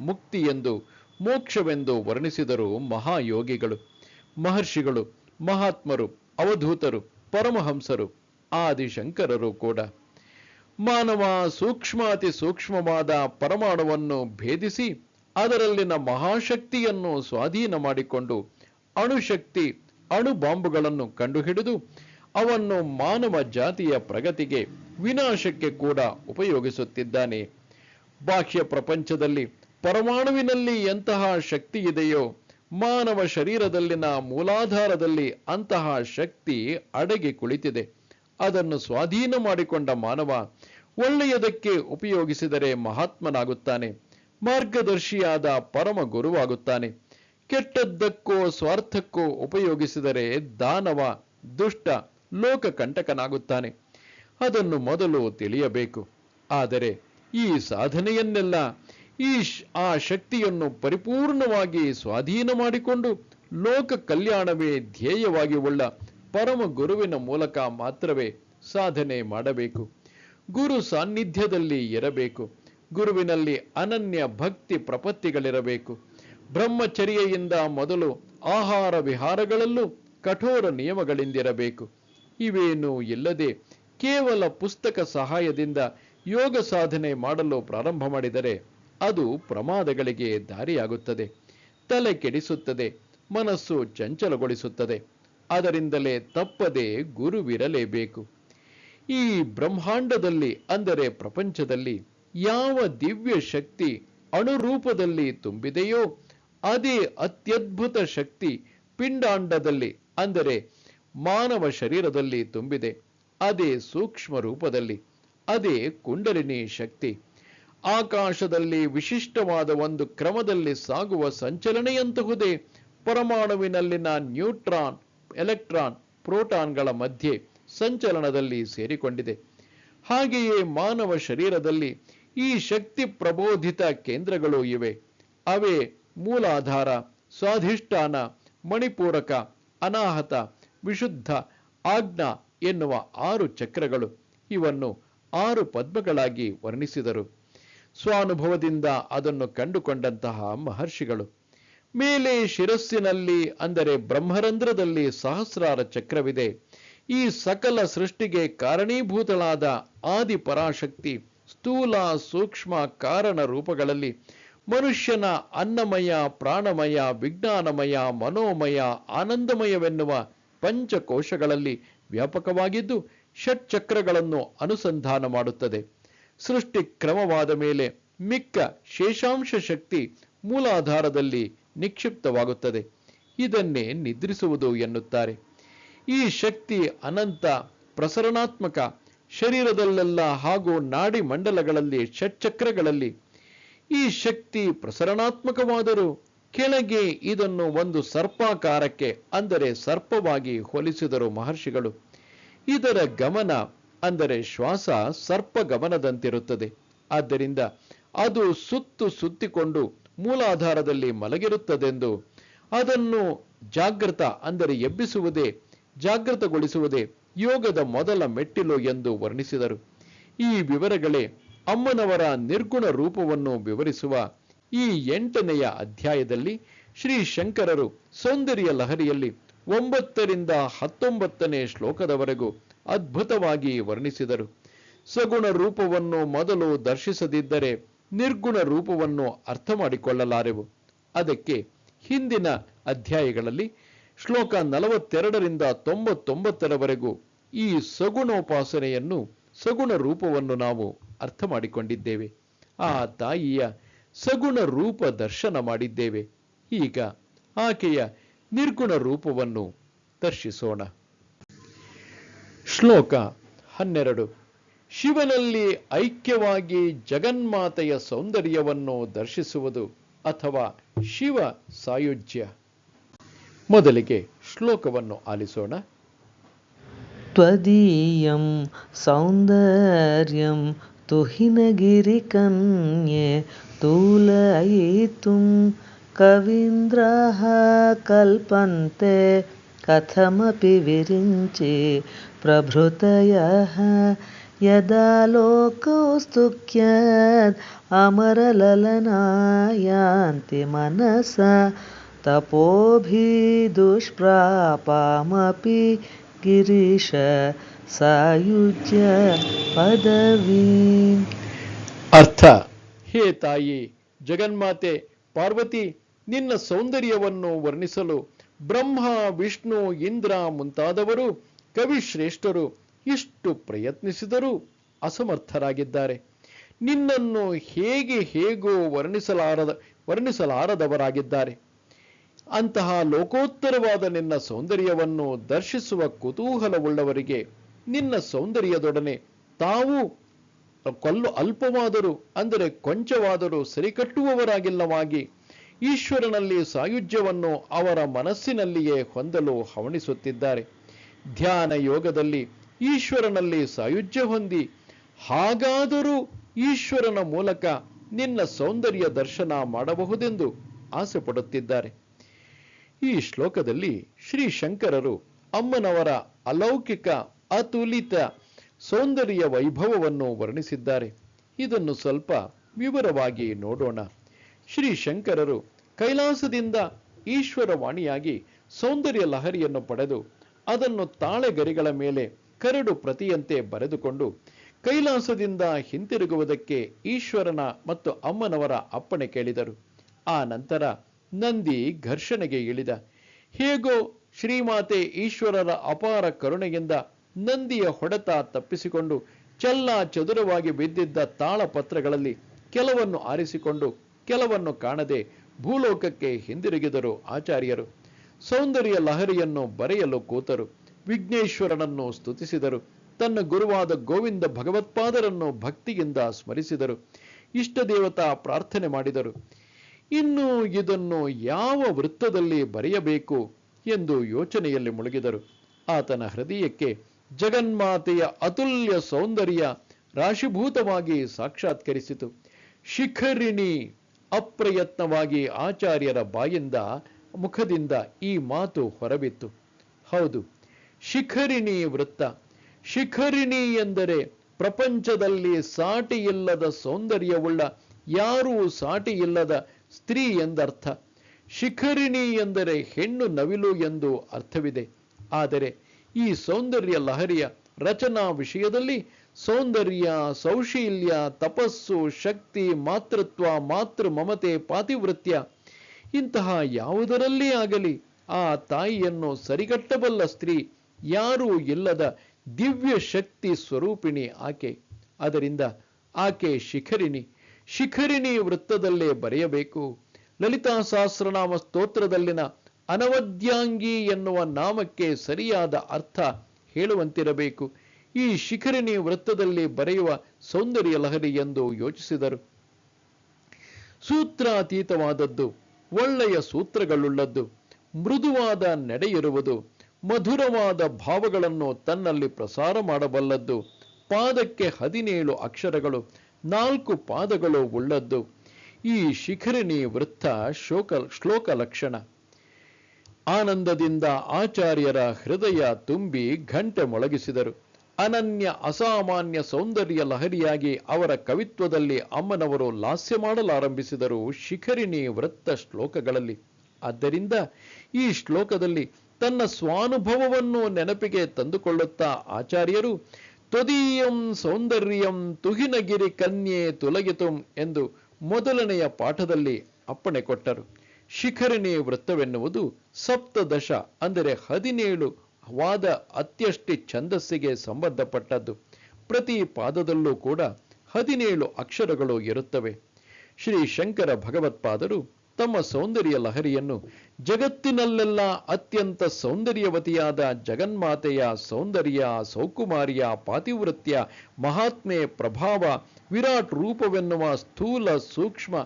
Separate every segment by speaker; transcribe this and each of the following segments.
Speaker 1: ಮುಕ್ತಿ ಎಂದು, ಮೋಕ್ಷವೆಂದು ವರ್ಣಿಸಿದರು ಮಹಾಯೋಗಿಗಳು. ಮಹರ್ಷಿಗಳು, ಮಹಾತ್ಮರು, ಅವಧೂತರು, ಪರಮಹಂಸರು, ಆದಿಶಂಕರರು ಕೂಡ. ಮಾನವ ಸೂಕ್ಷ್ಮಾತಿ ಸೂಕ್ಷ್ಮವಾದ ಪರಮಾಣುವನ್ನು ಭೇದಿಸಿ, ಅದರಲ್ಲಿನ ಮಹಾಶಕ್ತಿಯನ್ನು ಸ್ವಾಧೀನ ಮಾಡಿಕೊಂಡು ಅಣುಶಕ್ತಿ ಅಣು ಬಾಂಬುಗಳನ್ನು ಕಂಡುಹಿಡಿದು, ಅವನ್ನು ಮಾನವ ಜಾತಿಯ ಪ್ರಗತಿಗೆ ವಿನಾಶಕ್ಕೆ ಕೂಡ ಉಪಯೋಗಿಸುತ್ತಿದ್ದಾನೆ. ಬಾಹ್ಯ ಪ್ರಪಂಚದಲ್ಲಿ ಪರಮಾಣುವಿನಲ್ಲಿ ಎಂತಹ ಶಕ್ತಿ ಇದೆಯೋ, ಮಾನವ ಶರೀರದಲ್ಲಿನ ಮೂಲಾಧಾರದಲ್ಲಿ ಅಂತಹ ಶಕ್ತಿ ಅಡಗಿ ಕುಳಿತಿದೆ. ಅದನ್ನು ಸ್ವಾಧೀನ ಮಾಡಿಕೊಂಡ ಮಾನವ ಒಳ್ಳೆಯದಕ್ಕೆ ಉಪಯೋಗಿಸಿದರೆ ಮಹಾತ್ಮನಾಗುತ್ತಾನೆ, ಮಾರ್ಗದರ್ಶಿಯಾದ ಪರಮ ಗುರುವಾಗುತ್ತಾನೆ. ಕೆಟ್ಟದ್ದಕ್ಕೋ ಸ್ವಾರ್ಥಕ್ಕೋ ಉಪಯೋಗಿಸಿದರೆ ದಾನವ, ದುಷ್ಟ, ಲೋಕಕಂಟಕನಾಗುತ್ತಾನೆ. ಅದನ್ನು ಮೊದಲು ತಿಳಿಯಬೇಕು. ಆದರೆ ಈ ಸಾಧನೆಯನ್ನೆಲ್ಲ ಈ ಆ ಶಕ್ತಿಯನ್ನು ಪರಿಪೂರ್ಣವಾಗಿ ಸ್ವಾಧೀನ ಮಾಡಿಕೊಂಡು ಲೋಕ ಕಲ್ಯಾಣವೇ ಧ್ಯೇಯವಾಗಿ ಉಳ್ಳ ಪರಮ ಗುರುವಿನ ಮೂಲಕ ಮಾತ್ರವೇ ಸಾಧನೆ ಮಾಡಬೇಕು. ಗುರು ಸಾನ್ನಿಧ್ಯದಲ್ಲಿ ಇರಬೇಕು. ಗುರುವಿನಲ್ಲಿ ಅನನ್ಯ ಭಕ್ತಿ ಪ್ರಪತ್ತಿಗಳಿರಬೇಕು. ಬ್ರಹ್ಮಚರ್ಯೆಯಿಂದ ಮೊದಲು ಆಹಾರ ವಿಹಾರಗಳಲ್ಲೂ ಕಠೋರ ನಿಯಮಗಳಿಂದಿರಬೇಕು. ಇವೇನೂ ಇಲ್ಲದೆ ಕೇವಲ ಪುಸ್ತಕ ಸಹಾಯದಿಂದ ಯೋಗ ಸಾಧನೆ ಮಾಡಲು ಪ್ರಾರಂಭ ಮಾಡಿದರೆ ಅದು ಪ್ರಮಾದಗಳಿಗೆ ದಾರಿಯಾಗುತ್ತದೆ. ತಲೆ ಕೆಡಿಸುತ್ತದೆ, ಮನಸ್ಸು ಚಂಚಲಗೊಳಿಸುತ್ತದೆ. ಅದರಿಂದಲೇ ತಪ್ಪದೆ ಗುರುವಿರಲೇಬೇಕು. ಈ ಬ್ರಹ್ಮಾಂಡದಲ್ಲಿ, ಅಂದರೆ ಪ್ರಪಂಚದಲ್ಲಿ, ಯಾವ ದಿವ್ಯ ಶಕ್ತಿ ಅಣುರೂಪದಲ್ಲಿ ತುಂಬಿದೆಯೋ, ಅದೇ ಅತ್ಯದ್ಭುತ ಶಕ್ತಿ ಪಿಂಡಾಂಡದಲ್ಲಿ, ಅಂದರೆ ಮಾನವ ಶರೀರದಲ್ಲಿ ತುಂಬಿದೆ. ಅದೇ ಸೂಕ್ಷ್ಮ ರೂಪದಲ್ಲಿ ಅದೇ ಕುಂಡಲಿನಿ ಶಕ್ತಿ. ಆಕಾಶದಲ್ಲಿ ವಿಶಿಷ್ಟವಾದ ಒಂದು ಕ್ರಮದಲ್ಲಿ ಸಾಗುವ ಸಂಚಲನೆಯಂತಹುದೇ ಪರಮಾಣುವಿನಲ್ಲಿನ ನ್ಯೂಟ್ರಾನ್, ಎಲೆಕ್ಟ್ರಾನ್, ಪ್ರೋಟಾನ್ಗಳ ಮಧ್ಯೆ ಸಂಚಲನದಲ್ಲಿ ಸೇರಿಕೊಂಡಿದೆ. ಹಾಗೆಯೇ ಮಾನವ ಶರೀರದಲ್ಲಿ ಈ ಶಕ್ತಿ ಪ್ರಬೋಧಿತ ಕೇಂದ್ರಗಳು ಇವೆ. ಅವೇ ಮೂಲಾಧಾರ, ಸ್ವಾಧಿಷ್ಠಾನ, ಮಣಿಪೂರಕ, ಅನಾಹತ, ವಿಶುದ್ಧ, ಆಜ್ಞಾ ಎನ್ನುವ ಆರು ಚಕ್ರಗಳು. ಇವನ್ನು ಆರು ಪದ್ಮಗಳಾಗಿ ವರ್ಣಿಸಿದರು. ಸ್ವಾನುಭವದಿಂದ ಅದನ್ನು ಕಂಡುಕೊಂಡಂತಹ ಮಹರ್ಷಿಗಳು. ಮೇಲೆ ಶಿರಸ್ಸಿನಲ್ಲಿ, ಅಂದರೆ ಬ್ರಹ್ಮರಂಧ್ರದಲ್ಲಿ ಸಹಸ್ರಾರ ಚಕ್ರವಿದೆ. ಈ ಸಕಲ ಸೃಷ್ಟಿಗೆ ಕಾರಣೀಭೂತಳಾದ ಆದಿ ಪರಾಶಕ್ತಿ ಸ್ಥೂಲ ಸೂಕ್ಷ್ಮ ಕಾರಣ ರೂಪಗಳಲ್ಲಿ ಮನುಷ್ಯನ ಅನ್ನಮಯ, ಪ್ರಾಣಮಯ, ವಿಜ್ಞಾನಮಯ, ಮನೋಮಯ, ಆನಂದಮಯವೆನ್ನುವ ಪಂಚಕೋಶಗಳಲ್ಲಿ ವ್ಯಾಪಕವಾಗಿದ್ದು ಷಟ್ಚಕ್ರಗಳನ್ನು ಅನುಸಂಧಾನ ಮಾಡುತ್ತದೆ. ಸೃಷ್ಟಿ ಕ್ರಮವಾದ ಮೇಲೆ ಮಿಕ್ಕ ಶೇಷಾಂಶ ಶಕ್ತಿ ಮೂಲಾಧಾರದಲ್ಲಿ ನಿಕ್ಷಿಪ್ತವಾಗುತ್ತದೆ. ಇದನ್ನೇ ನಿದ್ರಿಸುವುದು ಎನ್ನುತ್ತಾರೆ. ಈ ಶಕ್ತಿ ಅನಂತ, ಪ್ರಸರಣಾತ್ಮಕ, ಶರೀರದಲ್ಲೆಲ್ಲ ಹಾಗೂ ನಾಡಿ ಮಂಡಲಗಳಲ್ಲಿ, ಷಟ್ಚಕ್ರಗಳಲ್ಲಿ ಈ ಶಕ್ತಿ ಪ್ರಸರಣಾತ್ಮಕವಾದರೂ ಕೆಳಗೆ ಇದನ್ನು ಒಂದು ಸರ್ಪಾಕಾರಕ್ಕೆ, ಅಂದರೆ ಸರ್ಪವಾಗಿ ಹೋಲಿಸಿದರು ಮಹರ್ಷಿಗಳು. ಇದರ ಗಮನ ಅಂದರೆ ಶ್ವಾಸ ಸರ್ಪ ಗಮನದಂತಿರುತ್ತದೆ. ಆದ್ದರಿಂದ ಅದು ಸುತ್ತು ಸುತ್ತಿಕೊಂಡು ಮೂಲಾಧಾರದಲ್ಲಿ ಮಲಗಿರುತ್ತದೆಂದು ಅದನ್ನು ಜಾಗೃತ ಅಂದರೆ ಎಬ್ಬಿಸುವುದೇ ಜಾಗೃತಗೊಳಿಸುವುದೇ ಯೋಗದ ಮೊದಲ ಮೆಟ್ಟಿಲು ಎಂದು ವರ್ಣಿಸಿದರು. ಈ ವಿವರಗಳೇ ಅಮ್ಮನವರ ನಿರ್ಗುಣ ರೂಪವನ್ನು ವಿವರಿಸುವ ಈ ಎಂಟನೆಯ ಅಧ್ಯಾಯದಲ್ಲಿ ಶ್ರೀ ಶಂಕರರು ಸೌಂದರ್ಯ ಲಹರಿಯಲ್ಲಿ ಒಂಬತ್ತರಿಂದ ಹತ್ತೊಂಬತ್ತನೇ ಶ್ಲೋಕದವರೆಗೂ ಅದ್ಭುತವಾಗಿ ವರ್ಣಿಸಿದರು. ಸಗುಣ ರೂಪವನ್ನು ಮೊದಲು ದರ್ಶಿಸದಿದ್ದರೆ ನಿರ್ಗುಣ ರೂಪವನ್ನು ಅರ್ಥ ಮಾಡಿಕೊಳ್ಳಲಾರೆವು ಅದಕ್ಕೆ ಹಿಂದಿನ ಅಧ್ಯಾಯಗಳಲ್ಲಿ ಶ್ಲೋಕ ನಲವತ್ತೆರಡರಿಂದ ತೊಂಬತ್ತೊಂಬತ್ತರವರೆಗೂ ಈ ಸಗುಣೋಪಾಸನೆಯನ್ನು ಸಗುಣ ರೂಪವನ್ನು ನಾವು ಅರ್ಥ ಮಾಡಿಕೊಂಡಿದ್ದೇವೆ ಆ ತಾಯಿಯ ಸಗುಣ ರೂಪ ದರ್ಶನ ಮಾಡಿದ್ದೇವೆ. ಈಗ ಆಕೆಯ ನಿರ್ಗುಣ ರೂಪವನ್ನು ದರ್ಶಿಸೋಣ. ಶ್ಲೋಕ ಹನ್ನೆರಡು. ಶಿವನಲ್ಲಿ ಐಕ್ಯವಾಗಿ ಜಗನ್ಮಾತೆಯ ಸೌಂದರ್ಯವನ್ನು ದರ್ಶಿಸುವುದು ಅಥವಾ ಶಿವ ಸಾಯುಜ್ಯ? ಮೊದಲಿಗೆ ಶ್ಲೋಕವನ್ನು ಆಲಿಸೋಣ.
Speaker 2: ತ್ವದೀಯಂ ಸೌಂದರ್ಯಂ ತುಹಿನಗಿರಿಕನ್ಯೆ ತೂಲಯಿತು ಕವೀಂದ್ರ ಕಲ್ಪಂತೆ कथमपि विरिञ्चे प्रभृतयः यदा लोकौस्तुक्यद् अमरललनायान्ति मनसा तपोभिदुष्प्रापामपि ಗಿರೀಶ ಸಾಯುಜ್ಯ ಪದವಿ
Speaker 1: ಅರ್ಥ ಹೇ ತಾಯಿ ಜಗನ್ಮಾತೆ ಪಾರ್ವತಿ ನಿನ್ನ ಸೌಂದರ್ಯವನ್ನು ವರ್ಣಿಸಲು ಬ್ರಹ್ಮ, ವಿಷ್ಣು, ಇಂದ್ರ ಮುಂತಾದವರು ಕವಿಶ್ರೇಷ್ಠರು ಇಷ್ಟು ಪ್ರಯತ್ನಿಸಿದರೂ ಅಸಮರ್ಥರಾಗಿದ್ದಾರೆ. ನಿನ್ನನ್ನು ಹೇಗೆ ಹೇಗೋ ವರ್ಣಿಸಲಾರದ, ವರ್ಣಿಸಲಾರದವರಾಗಿದ್ದಾರೆ. ಅಂತಹ ಲೋಕೋತ್ತರವಾದ ನಿನ್ನ ಸೌಂದರ್ಯವನ್ನು ದರ್ಶಿಸುವ ಕುತೂಹಲವುಳ್ಳವರಿಗೆ ನಿನ್ನ ಸೌಂದರ್ಯದೊಡನೆ ತಾವು ಕೊಲ್ಲು ಅಲ್ಪವಾದರೂ, ಅಂದರೆ ಕೊಂಚವಾದರೂ ಸರಿಕಟ್ಟುವವರಾಗಿಲ್ಲವಾಗಿ ಈಶ್ವರನಲ್ಲಿ ಸಾಯುಜ್ಯವನ್ನು ಅವರ ಮನಸ್ಸಿನಲ್ಲಿಯೇ ಹೊಂದಲು ಹವಣಿಸುತ್ತಿದ್ದಾರೆ. ಧ್ಯಾನ ಯೋಗದಲ್ಲಿ ಈಶ್ವರನಲ್ಲಿ ಸಾಯುಜ್ಯ ಹೊಂದಿ, ಹಾಗಾದರೂ ಈಶ್ವರನ ಮೂಲಕ ನಿನ್ನ ಸೌಂದರ್ಯ ದರ್ಶನ ಮಾಡಬಹುದೆಂದು ಆಸೆ ಪಡುತ್ತಿದ್ದಾರೆ ಈ ಶ್ಲೋಕದಲ್ಲಿ ಶ್ರೀ ಶಂಕರರು ಅಮ್ಮನವರ ಅಲೌಕಿಕ, ಅತುಲಿತ ಸೌಂದರ್ಯ ವೈಭವವನ್ನು ವರ್ಣಿಸಿದ್ದಾರೆ. ಇದನ್ನು ಸ್ವಲ್ಪ ವಿವರವಾಗಿ ನೋಡೋಣ. ಶ್ರೀ ಶಂಕರರು ಕೈಲಾಸದಿಂದ ಈಶ್ವರ ವಾಣಿಯಾಗಿ ಸೌಂದರ್ಯ ಲಹರಿಯನ್ನು ಪಡೆದು ಅದನ್ನು ತಾಳೆಗರಿಗಳ ಮೇಲೆ ಕರಡು ಪ್ರತಿಯಂತೆ ಬರೆದುಕೊಂಡು ಕೈಲಾಸದಿಂದ ಹಿಂತಿರುಗುವುದಕ್ಕೆ ಈಶ್ವರನ ಮತ್ತು ಅಮ್ಮನವರ ಅಪ್ಪಣೆ ಕೇಳಿದರು. ಆ ನಂತರ ನಂದಿ ಘರ್ಷಣೆಗೆ ಇಳಿದ. ಹೇಗೋ ಶ್ರೀಮಾತೆ ಈಶ್ವರರ ಅಪಾರ ಕರುಣೆಯಿಂದ ನಂದಿಯ ಹೊಡೆತ ತಪ್ಪಿಸಿಕೊಂಡು ಚೆಲ್ಲ ಚದುರವಾಗಿ ಬಿದ್ದಿದ್ದ ತಾಳಪತ್ರಗಳಲ್ಲಿ ಕೆಲವನ್ನು ಆರಿಸಿಕೊಂಡು ಕೆಲವನ್ನು ಕಾಣದೆ ಭೂಲೋಕಕ್ಕೆ ಹಿಂದಿರುಗಿದರು ಆಚಾರ್ಯರು. ಸೌಂದರ್ಯ ಲಹರಿಯನ್ನು ಬರೆಯಲು ಕೂತರು. ವಿಘ್ನೇಶ್ವರನನ್ನು ಸ್ತುತಿಸಿದರು. ತನ್ನ ಗುರುವಾದ ಗೋವಿಂದ ಭಗವತ್ಪಾದರನ್ನು ಭಕ್ತಿಯಿಂದ ಸ್ಮರಿಸಿದರು. ಇಷ್ಟ ದೇವತಾ ಪ್ರಾರ್ಥನೆ ಮಾಡಿದರು. ಇನ್ನು ಇದನ್ನು ಯಾವ ವೃತ್ತದಲ್ಲಿ ಬರೆಯಬೇಕು ಎಂದು ಯೋಚನೆಯಲ್ಲಿ ಮುಳುಗಿದರು. ಆತನ ಹೃದಯಕ್ಕೆ ಜಗನ್ಮಾತೆಯ ಅತುಲ್ಯ ಸೌಂದರ್ಯ ರಾಶಿಭೂತವಾಗಿ ಸಾಕ್ಷಾತ್ಕರಿಸಿತು. ಶಿಖರಿಣಿ ಅಪ್ರಯತ್ನವಾಗಿ ಆಚಾರ್ಯರ ಬಾಯಿಂದ ಮುಖದಿಂದ ಈ ಮಾತು ಹೊರಬಿತ್ತು. ಹೌದು, ಶಿಖರಿಣಿ ವೃತ್ತ. ಶಿಖರಿಣಿ ಎಂದರೆ ಪ್ರಪಂಚದಲ್ಲಿ ಸಾಟಿ ಇಲ್ಲದ ಸೌಂದರ್ಯವುಳ್ಳ, ಯಾರೂ ಸಾಟಿ ಇಲ್ಲದ ಸ್ತ್ರೀ ಎಂದರ್ಥ. ಶಿಖರಿಣಿ ಎಂದರೆ ಹೆಣ್ಣು ನವಿಲು ಎಂದು ಅರ್ಥವಿದೆ. ಆದರೆ ಈ ಸೌಂದರ್ಯ ಲಹರಿಯ ರಚನಾ ವಿಷಯದಲ್ಲಿ ಸೌಂದರ್ಯ, ಸೌಶೀಲ್ಯ, ತಪಸ್ಸು, ಶಕ್ತಿ, ಮಾತೃತ್ವ, ಮಾತೃ ಮಮತೆ, ಪಾತಿವೃತ್ಯ ಇಂತಹ ಯಾವುದರಲ್ಲಿ ಆಗಲಿ ಆ ತಾಯಿಯನ್ನು ಸರಿಗಟ್ಟಬಲ್ಲ ಸ್ತ್ರೀ ಯಾರೂ ಇಲ್ಲದ ದಿವ್ಯ ಶಕ್ತಿ ಸ್ವರೂಪಿಣಿ ಆಕೆ. ಅದರಿಂದ ಆಕೆ ಶಿಖರಿಣಿ. ಶಿಖರಿಣಿ ವೃತ್ತದಲ್ಲೇ ಬರೆಯಬೇಕು. ಲಲಿತಾ ಸಹಸ್ರನಾಮ ಸ್ತೋತ್ರದಲ್ಲಿನ ಅನವದ್ಯಾಂಗಿ ಎನ್ನುವ ನಾಮಕ್ಕೆ ಸರಿಯಾದ ಅರ್ಥ ಹೇಳುವಂತಿರಬೇಕು. ಈ ಶಿಖರಿಣಿ ವೃತ್ತದಲ್ಲಿ ಬರೆಯುವ ಸೌಂದರ್ಯ ಲಹರಿ ಎಂದು ಯೋಚಿಸಿದರು. ಸೂತ್ರಾತೀತವಾದದ್ದು, ಒಳ್ಳೆಯ ಸೂತ್ರಗಳುಳ್ಳದ್ದು, ಮೃದುವಾದ ನಡೆಯಿರುವುದು, ಮಧುರವಾದ ಭಾವಗಳನ್ನು ತನ್ನಲ್ಲಿ ಪ್ರಸಾರ ಮಾಡಬಲ್ಲದ್ದು, ಪಾದಕ್ಕೆ ಹದಿನೇಳು ಅಕ್ಷರಗಳು, ನಾಲ್ಕು ಪಾದಗಳು ಉಳ್ಳದ್ದು. ಈ ಶಿಖರಿಣಿ ವೃತ್ತ ಶೋಕ ಶ್ಲೋಕ ಲಕ್ಷಣ ಆನಂದದಿಂದ ಆಚಾರ್ಯರ ಹೃದಯ ತುಂಬಿ ಘಂಟೆ ಮೊಳಗಿಸಿದರು. ಅನನ್ಯ ಅಸಾಮಾನ್ಯ ಸೌಂದರ್ಯ ಲಹರಿಯಾಗಿ ಅವರ ಕವಿತ್ವದಲ್ಲಿ ಅಮ್ಮನವರು ಲಾಸ್ಯ ಮಾಡಲಾರಂಭಿಸಿದರು ಶಿಖರಿಣಿ ವೃತ್ತ ಶ್ಲೋಕಗಳಲ್ಲಿ. ಆದ್ದರಿಂದ ಈ ಶ್ಲೋಕದಲ್ಲಿ ತನ್ನ ಸ್ವಾನುಭವವನ್ನು ನೆನಪಿಗೆ ತಂದುಕೊಳ್ಳುತ್ತಾ ಆಚಾರ್ಯರು ತ್ವದೀಯಂ ಸೌಂದರ್ಯಂ ತುಹಿನಗಿರಿ ಕನ್ಯೆ ತುಲಗಿತುಂ ಎಂದು ಮೊದಲನೆಯ ಪಾಠದಲ್ಲಿ ಅಪ್ಪಣೆ ಕೊಟ್ಟರು. ಶಿಖರಿಣಿ ವೃತ್ತವೆನ್ನುವುದು ಸಪ್ತದಶ, ಅಂದರೆ ಹದಿನೇಳು ವಾದ ಅತ್ಯಷ್ಟಿ ಛಂದಸ್ಸಿಗೆ ಸಂಬಂಧಪಟ್ಟದ್ದು. ಪ್ರತಿ ಪಾದದಲ್ಲೂ ಕೂಡ ಹದಿನೇಳು ಅಕ್ಷರಗಳು ಇರುತ್ತವೆ. ಶ್ರೀ ಶಂಕರ ಭಗವತ್ಪಾದರು ತಮ್ಮ ಸೌಂದರ್ಯ ಲಹರಿಯನ್ನು ಜಗತ್ತಿನಲ್ಲೆಲ್ಲ ಅತ್ಯಂತ ಸೌಂದರ್ಯವತಿಯಾದ ಜಗನ್ಮಾತೆಯ ಸೌಂದರ್ಯ, ಸೌಕುಮಾರಿಯ ಪಾತಿವೃತ್ಯ, ಮಹಾತ್ಮೆ ಪ್ರಭಾವ, ವಿರಾಟ್ ರೂಪವೆನ್ನುವ ಸ್ಥೂಲ ಸೂಕ್ಷ್ಮ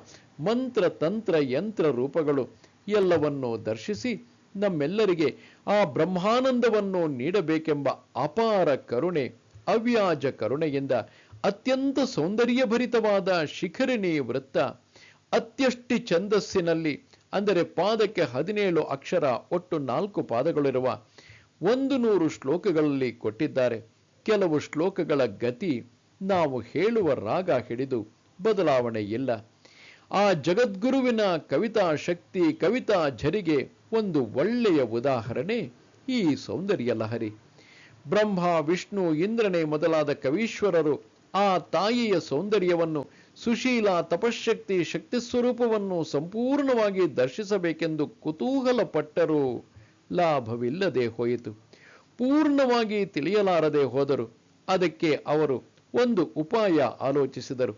Speaker 1: ಮಂತ್ರ ತಂತ್ರ ಯಂತ್ರ ರೂಪಗಳು ಎಲ್ಲವನ್ನೂ ದರ್ಶಿಸಿ ನಮ್ಮೆಲ್ಲರಿಗೆ ಆ ಬ್ರಹ್ಮಾನಂದವನ್ನು ನೀಡಬೇಕೆಂಬ ಅಪಾರ ಕರುಣೆ, ಅವ್ಯಾಜ ಕರುಣೆಯಿಂದ ಅತ್ಯಂತ ಸೌಂದರ್ಯಭರಿತವಾದ ಶಿಖರಿಣಿ ವೃತ್ತ, ಅತ್ಯಷ್ಟಿ ಛಂದಸ್ಸಿನಲ್ಲಿ, ಅಂದರೆ ಪಾದಕ್ಕೆ ಹದಿನೇಳು ಅಕ್ಷರ ಒಟ್ಟು ನಾಲ್ಕು ಪಾದಗಳಿರುವ ಒಂದು ನೂರು ಶ್ಲೋಕಗಳಲ್ಲಿ ಕೊಟ್ಟಿದ್ದಾರೆ. ಕೆಲವು ಶ್ಲೋಕಗಳ ಗತಿ ನಾವು ಹೇಳುವ ರಾಗ ಹಿಡಿದು ಬದಲಾವಣೆ ಇಲ್ಲ ಆ ಜಗದ್ಗುರುವಿನ ಕವಿತಾ ಶಕ್ತಿ ಕವಿತಾ ಝರಿಗೆ ಒಂದು ಒಳ್ಳೆಯ ಉದಾಹರಣೆ ಈ ಸೌಂದರ್ಯ ಲಹರಿ ಬ್ರಹ್ಮ, ವಿಷ್ಣು, ಇಂದ್ರನೇ ಮೊದಲಾದ ಕವೀಶ್ವರರು ಆ ತಾಯಿಯ ಸೌಂದರ್ಯವನ್ನು ಸುಶೀಲ ತಪಶಕ್ತಿ ಶಕ್ತಿ ಸ್ವರೂಪವನ್ನು ಸಂಪೂರ್ಣವಾಗಿ ದರ್ಶಿಸಬೇಕೆಂದು ಕುತೂಹಲ ಪಟ್ಟರು ಲಾಭವಿಲ್ಲದೆ ಹೋಯಿತು. ಪೂರ್ಣವಾಗಿ ತಿಳಿಯಲಾರದೆ ಹೋದರು. ಅದಕ್ಕೆ ಅವರು ಒಂದು ಉಪಾಯ ಆಲೋಚಿಸಿದರು.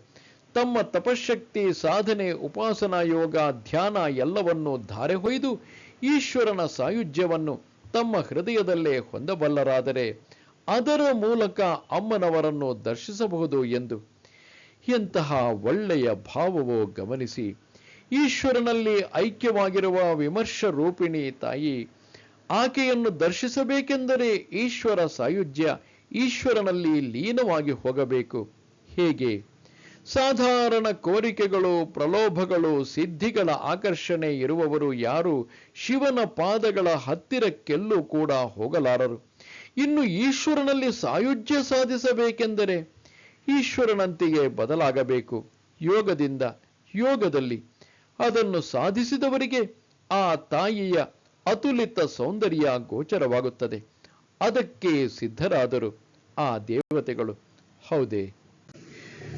Speaker 1: ತಮ್ಮ ತಪಶಕ್ತಿ ಸಾಧನೆ, ಉಪಾಸನಾ ಯೋಗ, ಧ್ಯಾನ ಎಲ್ಲವನ್ನೂ ಧಾರೆ ಹೊಯ್ದು ಈಶ್ವರನ ಸಾಯುಜ್ಯವನ್ನು ತಮ್ಮ ಹೃದಯದಲ್ಲೇ ಹೊಂದಬಲ್ಲರಾದರೆ ಅದರ ಮೂಲಕ ಅಮ್ಮನವರನ್ನು ದರ್ಶಿಸಬಹುದು ಎಂದು ಎಂತಹ ಒಳ್ಳೆಯ ಭಾವವೋ ಗಮನಿಸಿ. ಈಶ್ವರನಲ್ಲಿ ಐಕ್ಯವಾಗಿರುವ ವಿಮರ್ಶ ರೂಪಿಣಿ ತಾಯಿ ಆಕೆಯನ್ನು ದರ್ಶಿಸಬೇಕೆಂದರೆ ಈಶ್ವರ ಸಾಯುಜ್ಯ ಈಶ್ವರನಲ್ಲಿ ಲೀನವಾಗಿ ಹೋಗಬೇಕು. ಹೇಗೆ? ಸಾಧಾರಣ ಕೋರಿಕೆಗಳು, ಪ್ರಲೋಭಗಳು, ಸಿದ್ಧಿಗಳ ಆಕರ್ಷಣೆ ಇರುವವರು ಯಾರು? ಶಿವನ ಪಾದಗಳ ಹತ್ತಿರಕ್ಕೆಲ್ಲೂ ಕೂಡ ಹೋಗಲಾರರು. ಇನ್ನು ಈಶ್ವರನಲ್ಲಿ ಸಾಯುಜ್ಯ ಸಾಧಿಸಬೇಕೆಂದರೆ ಈಶ್ವರನಂತೆಯೇ ಬದಲಾಗಬೇಕು. ಯೋಗದಿಂದ, ಯೋಗದಲ್ಲಿ. ಅದನ್ನು ಸಾಧಿಸಿದವರಿಗೆ ಆ ತಾಯಿಯ ಅತುಲಿತ ಸೌಂದರ್ಯ ಗೋಚರವಾಗುತ್ತದೆ. ಅದಕ್ಕೆ ಸಿದ್ಧರಾದರು ಆ ದೇವತೆಗಳು. ಹೌದೇ?